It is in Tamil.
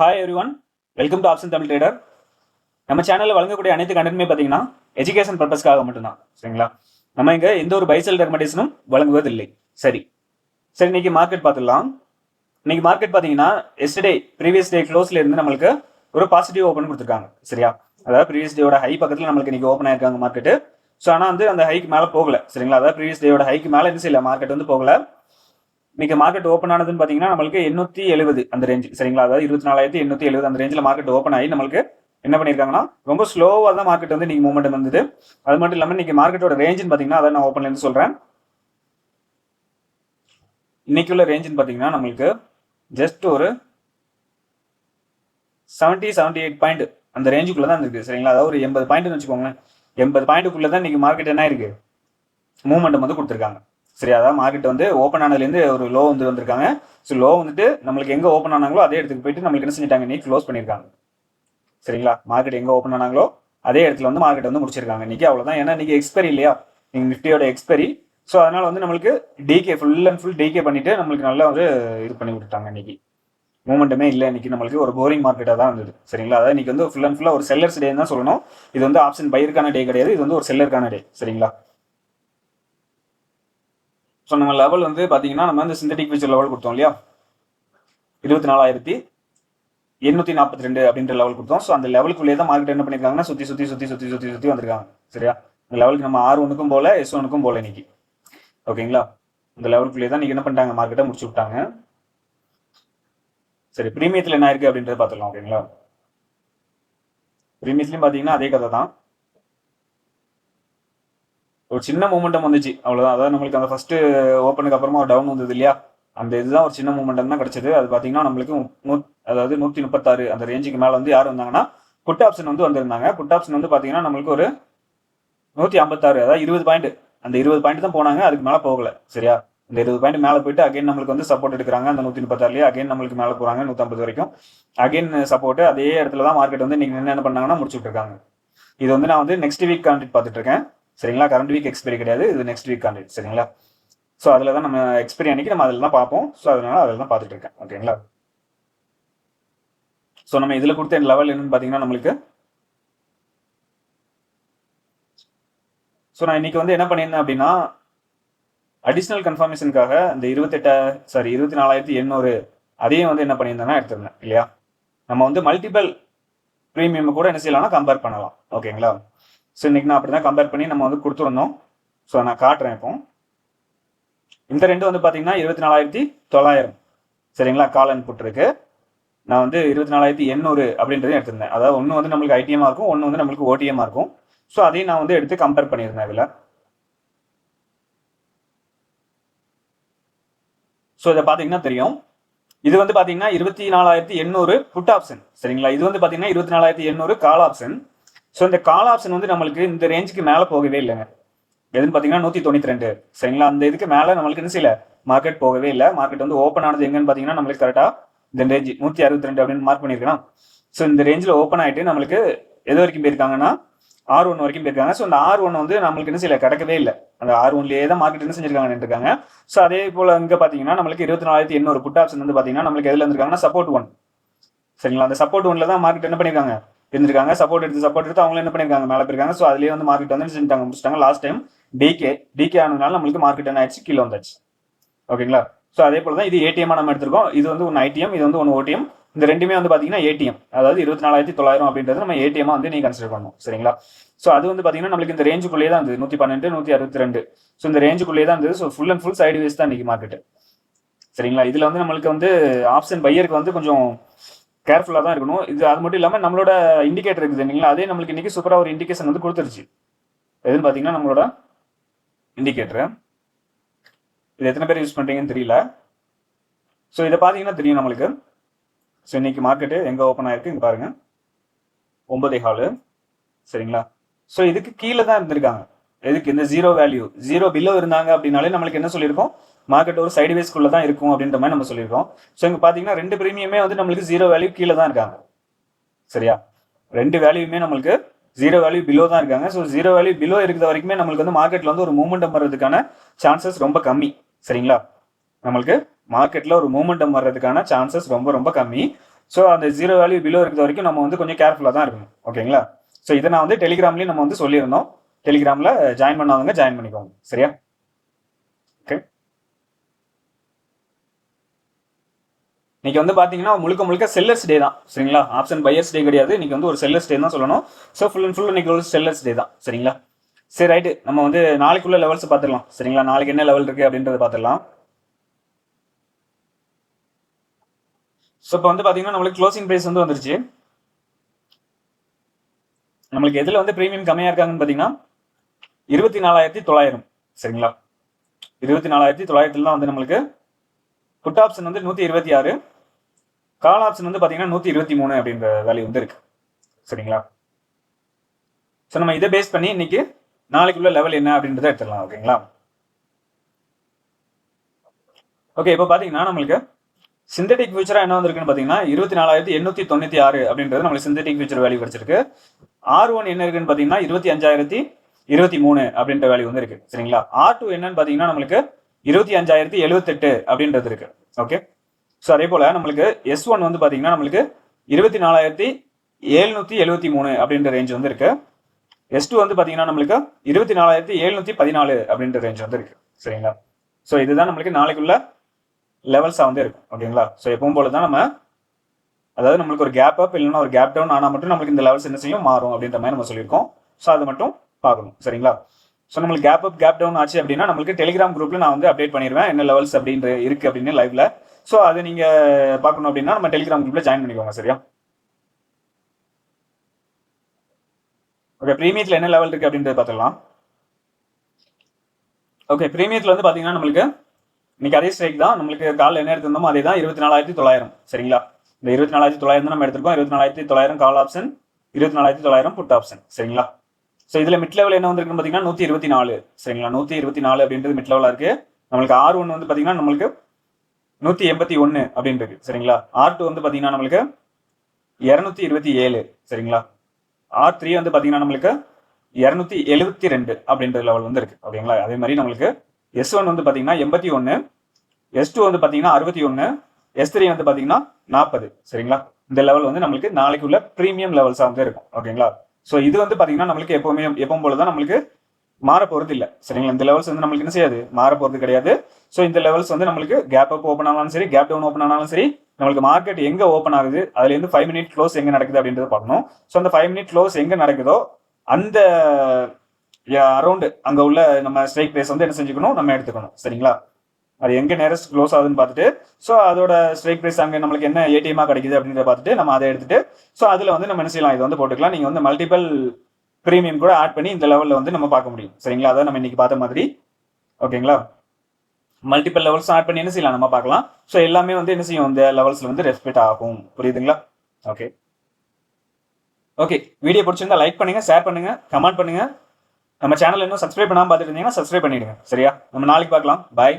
Hi everyone welcome to option Tamil trader நம்ம சேனலில் வழங்கக்கூடிய அனைத்து கண்டென்ட்மே பார்த்தீங்கன்னா எஜுகேஷன் பர்பஸ்க்காக மட்டும்தான். சரிங்களா? நம்ம இங்கே எந்த ஒரு பைசல் ரெக்கமெண்டேஷனும் வழங்குவதில்லை. சரி. சரி இன்னைக்கு மார்க்கெட் பார்த்துடலாம். இன்னைக்கு மார்க்கெட் பார்த்தீங்கன்னா எஸ்டே ப்ரீவியஸ் டே க்ளோஸ்ல இருந்து நம்மளுக்கு ஒரு பாசிட்டிவ் ஓப்பன் கொடுத்துருக்காங்க. சரியா? அதாவது ப்ரீவியஸ் டேயோட ஹை பக்கத்தில் நம்மளுக்கு இன்னைக்கு ஓப்பன் ஆயிருக்காங்க மார்க்கெட்டு ஸோ ஆனால் வந்து அந்த ஹைக்கு மேலே போகல. சரிங்களா? அதாவது ப்ரீவியஸ் டேயோட ஹைக்கு மேலே என்ன இல்லை மார்க்கெட் வந்து போகல. இன்னைக்கு மார்க்கெட் ஓப்பன் ஆனதுன்னு பார்த்தீங்கன்னா நம்மளுக்கு எண்ணூத்தி எழுபது அந்த ரேஞ்ச் சரிங்களா? அதாவது இருபத்தி நாலாயிரத்தி எண்ணூத்தி எழுபது அந்த ரேஞ்சில் மார்க்கெட் ஓப்பன் ஆகி நம்மளுக்கு என்ன பண்ணியிருக்காங்கன்னா ரொம்ப ஸ்லோவாக தான் மார்க்கெட் வந்து இன்னைக்கு மூவ்மெண்ட் வந்தது. அது மட்டும் இல்லாமல் இன்னைக்கு மார்க்கெட்டோட ரேஞ்சுன்னு பார்த்தீங்கன்னா அதை நான் ஓப்பன்ல இருந்து சொல்றேன். இன்னைக்கு உள்ள ரேஞ்சுன்னு பார்த்தீங்கன்னா நம்மளுக்கு ஜஸ்ட் ஒரு செவன்ட்டி செவன்ட்டி எயிட் பாயிண்ட் அந்த ரேஞ்சுக்குள்ள தான் இருக்கு சரிங்களா? அதாவது ஒரு எண்பது பாயிண்ட்னு வச்சுக்கோங்களேன். எண்பது பாயிண்ட்டுக்குள்ள தான் இன்னைக்கு மார்க்கெட் என்ன இருக்கு மூவ்மெண்ட் வந்து கொடுத்துருக்காங்க. சரி அதான் மார்க்கெட் வந்து ஓப்பன் ஆனதுலேருந்து ஒரு லோ வந்து வந்திருக்காங்க. ஸோ லோ வந்துட்டு நம்மளுக்கு எங்கே ஓப்பன் ஆனாங்களோ அதே இடத்துக்கு போயிட்டு நம்மளுக்கு என்ன செஞ்சிட்டாங்க? இன்னைக்கு க்ளோஸ் பண்ணியிருக்காங்க. சரிங்களா? மார்க்கெட் எங்கே ஓப்பன் ஆனாங்களோ அதே இடத்துல வந்து மார்க்கெட் வந்து முடிச்சிருக்காங்க. இன்னைக்கு அவ்வளோதான் ஏன்னா இன்னைக்கு எக்ஸ்பெரி இல்லையா? எங்கள் நிஃப்டியோட எக்ஸ்பெரி ஸோ அதனால் வந்து நம்மளுக்கு decay full and full decay பண்ணிவிட்டு நம்மளுக்கு நல்லா வந்து இது பண்ணி விட்டுட்டாங்க இன்னைக்கு. மூமெண்ட்டுமே இல்லை. இன்னைக்கு நம்மளுக்கு ஒரு போரிங் மார்க்கெட்டாக தான் இருந்தது. சரிங்களா? அதாவது இன்னைக்கு வந்து ஃபுல் அண்ட் ஃபுல்லாக ஒரு செல்லர்ஸ் டே தான் சொல்லணும். இது வந்து ஆப்ஷன் பயிருக்கான டே கிடையாது. இது வந்து ஒரு செல்லருக்கான டே சரிங்களா? ஸோ நம்ம லெவல் வந்து பார்த்தீங்கன்னா நம்ம வந்து சிந்தட்டிக் ஃபியூச்சர் லெவல் கொடுத்தோம் இல்லையா? இருபத்தி நாலாயிரத்தி எண்ணூற்றி நாற்பத்தி ரெண்டு அப்படின்ற லெவல் கொடுத்தோம். ஸோ அந்த லெவலுக்குள்ளே தான் மார்க்கெட் என்ன பண்ணியிருக்காங்கன்னா சுற்றி சுற்றி சுற்றி சுற்றி சுற்றி சுற்றி வந்திருக்காங்க. சரியா? இந்த லெவலுக்கு நம்ம ஆர் ஒன்றுக்கும் போல எஸ் ஒனுக்கும் போல இன்னைக்கு. ஓகேங்களா இந்த லெவலுக்குள்ளே தான் நீங்கள் என்ன பண்ணிட்டாங்க மார்க்கெட்டை முடிச்சு விட்டாங்க. சரி ப்ரீமியத்தில் என்ன இருக்கு அப்படின்றத பார்த்துக்கலாம் ஓகேங்களா ப்ரீமியத்துலையும் பார்த்தீங்கன்னா அதே கதை தான் ஒரு சின்ன மூமெண்டம் வந்துச்சு. அவ்வளோதான் அதாவது நம்மளுக்கு அந்த ஃபர்ஸ்ட் ஓப்பனுக்கு அப்புறமா ஒரு டவுன் வந்தது இல்லையா? அந்த இதுதான் ஒரு சின்ன மூமெண்டம் தான் கிடைச்சது. அது பார்த்தீங்கன்னா நம்மளுக்கு நூ அதாவது நூற்றி முப்பத்தாறு அந்த ரேஞ்சுக்கு மேலே வந்து யார் வந்தாங்கன்னா புட் ஆப்ஷன் வந்து வந்திருந்தாங்க. புட் ஆப்ஷன் வந்து பார்த்தீங்கன்னா நம்மளுக்கு ஒரு நூற்றி ஐம்பத்தாறு அதாவது இருபது பாயிண்ட் அந்த இருபது பாயிண்ட் தான் போனாங்க. அதுக்கு மேலே போகல. சரியா? இந்த இருபது பாயிண்ட் மேலே போயிட்டு அகைன் நம்மளுக்கு வந்து சப்போர்ட் எடுக்கிறாங்க. அந்த நூற்றி முப்பத்தாறுலேயே அகைன் நம்மளுக்கு மேலே போகிறாங்க நூற்றம்பது வரைக்கும். அகைன் சப்போர்ட் அதே இடத்துல தான் மார்க்கெட் வந்து நீங்கள் என்ன பண்ணாங்கன்னா முடிச்சு இருக்காங்க. இது வந்து நான் வந்து நெக்ஸ்ட் வீக் கான்டெக்ட் பார்த்துட்டு இருக்கேன். சரிங்களா? கரண்ட் வீக் எக்ஸ்பெரி கிடையாது. இது நெக்ஸ்ட் வீக் கான்டெக்ட் சரிங்களா? ஸோ அதில் தான் நம்ம எக்ஸ்பைரி அன்னைக்கு நம்ம அதில் தான் பார்ப்போம். ஸோ அதனால அதில் தான் பார்த்துட்டு இருக்கேன். ஓகேங்களா? ஸோ நம்ம இதில் கொடுத்த லெவல் என்னன்னு பார்த்தீங்கன்னா நம்மளுக்கு ஸோ நான் இன்னைக்கு வந்து என்ன பண்ணியிருந்தேன் அப்படின்னா அடிஷ்னல் கன்ஃபர்மேஷனுக்காக இந்த இருபத்தெட்ட சாரி இருபத்தி நாலாயிரத்தி எண்ணூறு அதையும் வந்து என்ன பண்ணியிருந்தேன்னா எடுத்திருந்தேன். இல்லையா? நம்ம வந்து மல்டிபிள் ப்ரீமியம் கூட என்ன செய்யலாம்னா கம்பேர் பண்ணலாம். ஓகேங்களா? ஸோ இன்னைக்கு நான் அப்படி தான் கம்பேர் பண்ணி நம்ம வந்து கொடுத்துருந்தோம். ஸோ நான் காட்டுறேன் இப்போ. இந்த ரெண்டு வந்து பார்த்தீங்கன்னா இருபத்தி நாலாயிரத்தி தொள்ளாயிரம். சரிங்களா? கால் அன்புட் இருக்கு. நான் வந்து இருபத்தி நாலாயிரத்தி எண்ணூறு அப்படின்றதையும் எடுத்திருந்தேன். அதாவது ஒன்று வந்து நம்மளுக்கு ஐடிஎம்மாக இருக்கும் ஒன்று வந்து நம்மளுக்கு ஓடிஎம்மாக இருக்கும். ஸோ அதையும் நான் வந்து எடுத்து கம்பேர் பண்ணியிருந்தேன் இதில். ஸோ இதை பார்த்தீங்கன்னா தெரியும். இது வந்து பார்த்தீங்கன்னா இருபத்தி நாலாயிரத்தி எண்ணூறு புட் ஆப்ஷன் சரிங்களா? இது வந்து பார்த்தீங்கன்னா இருபத்தி நாலாயிரத்தி எண்ணூறு கால் ஆப்ஷன் ஸோ இந்த கால் ஆப்ஷன் வந்து நம்மளுக்கு இந்த ரேஞ்சுக்கு மேலே போகவே இல்லைங்க எதுன்னு பார்த்தீங்கன்னா நூற்றி தொண்ணூற்றி ரெண்டு. சரிங்களா? அந்த இதுக்கு மேலே நம்மளுக்கு என்ன செய்யல? மார்க்கெட் போகவே இல்லை. மார்க்கெட் வந்து ஓப்பன் ஆனது எங்கன்னு பார்த்தீங்கன்னா நம்மளுக்கு கரெக்டாக இந்த ரேஞ்ச் நூற்றி அறுபத்தி ரெண்டு அப்படின்னு மார்க் பண்ணியிருக்கலாம் ஸோ இந்த ரேஞ்சில் ஓப்பன் ஆகிட்டு நம்மளுக்கு எது வரைக்கும் போயிருக்காங்கன்னா ஆர் ஒன் வரைக்கும் போயிருக்காங்க. ஸோ அந்த ஆர் ஒன் வந்து நம்மளுக்கு என்ன செய்யல? கிடக்கவே இல்லை. அந்த ஆர் ஒன்லேயே தான் மார்க்கெட் என்ன செஞ்சிருக்காங்கன்னு இருக்காங்க ஸோ அதே போல் இங்கே பார்த்தீங்கன்னா நம்மளுக்கு இருபத்தி நாலாயிரத்தி எண்ணூறு புட் ஆப்ஷன் வந்து பார்த்தீங்கன்னா நம்மளுக்கு எதில் இருந்திருக்காங்கன்னா சப்போர்ட் ஒன் சரிங்களா? அந்த சப்போர்ட் ஒன்ல தான் மார்க்கெட் என்ன பண்ணியிருக்காங்க இருந்திருக்காங்க. சப்போர்ட் எடுத்து சப்போர்ட் எடுத்து அவங்களும் என்ன பண்ணிருக்காங்க மேலே போயிருக்காங்க. ஸோ அதுலேயே வந்து மார்க்கெட் வந்து செஞ்சுட்டாங்க முடிச்சிட்டாங்க. லாஸ்ட் டைம் டிகே டிகே ஆனதுனால நம்மளுக்கு மார்க்கெட் என்ன ஆயிடுச்சு. கீழே வந்தாச்சு. ஓகேங்களா ஸோ அதே போல தான் இது ஏடிஎம் நம்ம எடுத்திருக்கோம். இது வந்து ஒன்று ஐடிஎம் இது வந்து ஒன்று ஓடிஎம் இந்த ரெண்டுமே வந்து பார்த்தீங்கன்னா ஏடிஎம் அதாவது இருபத்தி நாலாயிரத்தி தொள்ளாயிரம் அப்படின்றது நம்ம ஏடிஎம் வந்து நீ கன்சிடர் பண்ணணும். சரிங்களா? ஸோ அது வந்து பார்த்தீங்கன்னா நம்மளுக்கு இந்த ரேஞ்சுக்குள்ளேயே தான் இருந்தது. நூற்றி பன்னெண்டு நூற்றி அறுபத்தி ரெண்டு. ஸோ இந்த ரேஞ்சுக்குள்ளேயே தான் இருந்தது. So full and full sideways தான் இன்னைக்கு மார்க்கெட் சரிங்களா? இதில் வந்து நம்மளுக்கு வந்து ஆப்ஷன் பையருக்கு வந்து கொஞ்சம் கேர்ஃபுல்லாக தான் இருக்கணும். இது அது மட்டும் இல்லாமல் நம்மளோட இண்டிகேட்டர் இருக்குது இல்லைங்களா அதே நம்மளுக்கு இன்றைக்கி சூப்பராக ஒரு இண்டிகேஷன் வந்து கொடுத்துருச்சு. எதுன்னு பார்த்தீங்கன்னா நம்மளோட இண்டிகேட்டரு இது எத்தனை பேர் யூஸ் பண்ணுறீங்கன்னு தெரியல. ஸோ இதை பார்த்தீங்கன்னா தெரியும் நம்மளுக்கு. ஸோ இன்றைக்கி மார்க்கெட்டு எங்கே ஓப்பன் ஆகிருக்கு இங்கே பாருங்கள் ஒம்பதே ஹாலு சரிங்களா? ஸோ இதுக்கு கீழே தான் இருந்திருக்காங்க. எதுக்கு? இந்த ஜீரோ வேல்யூ ஜீரோ பில்லோ இருந்தாங்க அப்படின்னாலே நம்மளுக்கு என்ன சொல்லியிருக்கோம்? மார்க்கெட் ஒரு சைடு வேஸ்க்குள்ள தான் இருக்கும் அப்படின்ற மாதிரி நம்ம சொல்லியிருக்கோம். ஸோ இங்கே பார்த்தீங்கன்னா ரெண்டு ப்ரீமியமே வந்து நம்மளுக்கு ஜீரோ வேல்யூ கீழே தான் இருக்காங்க. சரியா? ரெண்டு வேல்யூமே நம்மளுக்கு ஜீரோ வேல்யூ பிலோ தான் இருக்காங்க. ஸோ ஜீரோ வேல்யூ பிலோ இருக்கிற வரைக்குமே நம்மளுக்கு வந்து மார்க்கெட்டில் வந்து ஒரு மூமெண்டம் வர்றதுக்கான சான்சஸ் ரொம்ப கம்மி. சரிங்களா? நம்மளுக்கு மார்க்கெட்டில் ஒரு மூமெண்டம் வர்றதுக்கான சான்சஸ் ரொம்ப ரொம்ப கம்மி. ஸோ அந்த ஜீரோ வேல்யூ பிலோ இருக்கிற வரைக்கும் நம்ம வந்து கொஞ்சம் கேர்ஃபுல்லாக தான் இருக்கணும். ஓகேங்களா ஸோ இதை நான் வந்து டெலிகிராம்லேயும் நம்ம வந்து சொல்லியிருந்தோம். டெலிகிராமில் ஜாயின் பண்ணாதவங்க ஜாயின் பண்ணிக்கோங்க. சரியா? இன்னைக்கு வந்து பார்த்தீங்கன்னா முழுக்க முழுக்க செல்லர்ஸ் டே தான். சரிங்களா? ஆப்ஷன் பையர்ஸ் டே கிடையாது. இன்னைக்கு வந்து ஒரு செல்லர்ஸ் டே தான் சொல்லணும். ஸோ ஃபுல் அண்ட் ஃபுல் இன்னைக்கு ஒரு செல்லர்ஸ் டே தான். சரிங்களா? சரி ரைட்டு நம்ம வந்து நாளைக்குள்ள லெவல்ஸ் பார்த்துடலாம். சரிங்களா? நாளைக்கு என்ன லெவல் இருக்கு அப்படின்றத பார்த்துடலாம். ஸோ இப்போ வந்து பார்த்தீங்கன்னா நம்மளுக்கு க்ளோசிங் ப்ரைஸ் வந்து வந்துருச்சு. நம்மளுக்கு எதில் வந்து ப்ரீமியம் கம்மியாக இருக்காங்கன்னு பார்த்தீங்கன்னா இருபத்தி நாலாயிரத்தி தொள்ளாயிரம். சரிங்களா? இருபத்தி நாலாயிரத்தி தொள்ளாயிரத்துல தான் வந்து நம்மளுக்கு புட் ஆப்ஷன் வந்து நூற்றி இருபத்தி ஆறு. கால் ஆப்ஷன் வந்து பார்த்தீங்கன்னா நூற்றி இருபத்தி மூணு அப்படின்ற வேல்யூ வந்து இருக்கு. சரிங்களா? ஸோ நம்ம இதை பேஸ் பண்ணி இன்னைக்கு நாளைக்குள்ள லெவல் என்ன அப்படின்றத எடுத்துடலாம் ஓகேங்களா? ஓகே இப்போ பார்த்தீங்கன்னா நம்மளுக்கு சிந்தட்டிக் ஃபியூச்சராக என்ன வந்திருக்குன்னு பார்த்தீங்கன்னா இருபத்தி நாலாயிரத்தி எண்ணூற்றி தொண்ணூற்றி ஆறு அப்படின்றது நம்மளுக்கு சிந்தட்டிக் ஃபியூச்சர் வேல்யூ கிடைச்சிருக்கு. ஆர் ஒன் என்ன இருக்குன்னு பார்த்தீங்கன்னா இருபத்தி அஞ்சாயிரத்தி இருபத்தி மூணு அப்படின்ற வேல்யூ வந்து இருக்கு. சரிங்களா? ஆர் டூ என்னன்னு பார்த்தீங்கன்னா நம்மளுக்கு இருபத்தி அஞ்சாயிரத்தி எழுபத்தெட்டு அப்படின்றது இருக்கு. ஓகே ஸோ அதே போல் நம்மளுக்கு எஸ் ஒன் வந்து பார்த்தீங்கன்னா நம்மளுக்கு இருபத்தி நாலாயிரத்தி எழுநூற்றி எழுபத்தி மூணு அப்படின்ற ரேஞ்ச் வந்து இருக்கு. எஸ் டூ வந்து பார்த்தீங்கன்னா நம்மளுக்கு இருபத்தி நாலாயிரத்தி எழுநூற்றி பதினாலு அப்படின்ற ரேஞ்ச் வந்து இருக்கு. சரிங்களா? ஸோ இதுதான் நம்மளுக்கு நாளைக்குள்ள லெவல்ஸாக வந்து இருக்கும். ஓகேங்களா? ஸோ எப்பவும் போல தான் நம்ம அதாவது நம்மளுக்கு ஒரு கேப் அப் இல்லைன்னா ஒரு கேப் டவுன் ஆனால் மட்டும் நம்மளுக்கு இந்த லெவல்ஸ் என்ன செய்யும்? மாறும் அப்படின்ற மாதிரி நம்ம சொல்லியிருக்கோம். ஸோ அதை மட்டும் பார்க்கணும். சரிங்களா? ஸோ நம்மளுக்கு கேப் அப் கேப் டவுன் ஆச்சு அப்படின்னா நம்மளுக்கு டெலிகிராம் குரூப்பில் நான் வந்து அப்டேட் பண்ணிடுவேன் என்ன லெவல்ஸ் அப்படின்ற இருக்குது அப்படின்னு லைவ்ல ஸோ அதை நீங்கள் பார்க்கணும் அப்படின்னா நம்ம டெலிகிராம் குரூப்பில் ஜாயின் பண்ணிக்கோங்க சரியா? ஓகே ப்ரீமியத்தில் என்ன லெவல் இருக்குது அப்படின்றத பார்த்துக்கலாம் ஓகே ப்ரீமியத்தில் வந்து பார்த்தீங்கன்னா நம்மளுக்கு இன்னைக்கு அதே ஸ்ட்ரைக் தான். நம்மளுக்கு கால் என்ன எடுத்திருந்தோமோ அதே தான் இருபத்தி நாலாயிரத்தி தொள்ளாயிரம் சரிங்களா? இந்த இருபத்தி நாலாயிரத்தி தொள்ளாயிரம் தான் நம்ம எடுத்திருக்கோம். இருபத்தி நாலாயிரத்தி தொள்ளாயிரம் கால் ஆப்ஷன் இருபத்தி நாலாயிரத்தி தொள்ளாயிரம் புட் ஆப்ஷன் சரிங்களா? ஸோ இதில் மிட் லெவல் என்ன வந்திருக்குன்னு பார்த்தீங்கன்னா நூற்றி இருபத்தி நாலு சரிங்களா? நூற்றி இருபத்தி நாலு அப்படின்றது மிட் லெவலாக இருக்குது நம்மளுக்கு ஆர் ஒன் வந்து பார்த்தீங்கன்னா நம்மளுக்கு நூற்றி எண்பத்தி ஒன்று அப்படின்றது சரிங்களா? ஆர் டூ வந்து பார்த்தீங்கன்னா நம்மளுக்கு இரநூத்தி இருபத்தி ஏழு சரிங்களா? ஆர் த்ரீ வந்து பார்த்தீங்கன்னா நம்மளுக்கு இரநூத்தி எழுபத்தி ரெண்டு அப்படின்ற லெவல் வந்து இருக்கு ஓகேங்களா? அதே மாதிரி நம்மளுக்கு எஸ் ஒன் வந்து பார்த்தீங்கன்னா எண்பத்தி ஒன்று எஸ் டூ வந்து பார்த்தீங்கன்னா அறுபத்தி ஒன்று எஸ் த்ரீ வந்து பார்த்தீங்கன்னா நாற்பது சரிங்களா? இந்த லெவல் வந்து நம்மளுக்கு நாளைக்குள்ள ப்ரீமியம் லெவல்ஸாக வந்து இருக்கும் ஓகேங்களா? ஸோ இது வந்து பார்த்தீங்கன்னா நம்மளுக்கு எப்பவுமே எப்பவும் போல தான் நம்மளுக்கு மாற போகிறது இல்லை. சரிங்களா? இந்த லெவல்ஸ் வந்து நம்மளுக்கு என்ன செய்யாது? மாற போகிறது கிடையாது. ஸோ இந்த லெவல்ஸ் வந்து நம்மளுக்கு கேப் அப் ஓப்பன் ஆனாலும் சரி கேப் டவுன் ஓப்பன் ஆனாலும் சரி நம்மளுக்கு மார்க்கெட் எங்கே ஓப்பன் ஆகுது அதுலேருந்து ஃபைவ் மினிட் க்ளோஸ் எங்கே நடக்குது அப்படின்றத பார்க்கணும். ஸோ அந்த ஃபைவ் மினிட் க்ளோஸ் எங்கே நடக்குதோ அந்த அரௌண்டு அங்கே உள்ள நம்ம ஸ்ட்ரைக் ப்ரைஸ் வந்து என்ன செஞ்சுக்கணும்? நம்ம எடுத்துக்கணும். சரிங்களா? அது எங்கே நேரஸ்ட் க்ளோஸ் ஆகுதுன்னு பார்த்துட்டு ஸோ அதோட ஸ்ட்ரைக் ப்ரைஸ் அங்கே நம்மளுக்கு என்ன ஏடிஎம்மாக கிடைக்குது அப்படின்றத பார்த்துட்டு நம்ம அதை எடுத்துட்டு ஸோ அதில் வந்து நம்ம என்ன செய்யலாம்? இது வந்து போட்டுக்கலாம். நீங்கள் வந்து மல்டிபிள் ப்ரீமியம் கூட ஆட் பண்ணி இந்த லெவலில் வந்து நம்ம பார்க்க முடியும். சரிங்களா? அதான் நம்ம இன்னைக்கு பார்த்த மாதிரி. ஓகேங்களா? மல்டிபிள் லெவல்ஸ் ஆட் பண்ணி என்ன செய்யலாம்? நம்ம பார்க்கலாம். ஸோ எல்லாமே வந்து என்ன செய்யும்? இந்த லெவல்ஸில் வந்து ரெஸ்பெக்ட் ஆகும். புரியுதுங்களா? ஓகே ஓகே வீடியோ பிடிச்சிருந்தா லைக் பண்ணுங்க ஷேர் பண்ணுங்க கமெண்ட் பண்ணுங்க. நம்ம சேனல் இன்னும் சப்ஸ்கிரைப் பண்ணாமல் பார்த்துட்டு இருந்தீங்கன்னா சப்ஸ்கிரைப் பண்ணிடுங்க. சரியா? நம்ம நாளைக்கு பார்க்கலாம். பாய்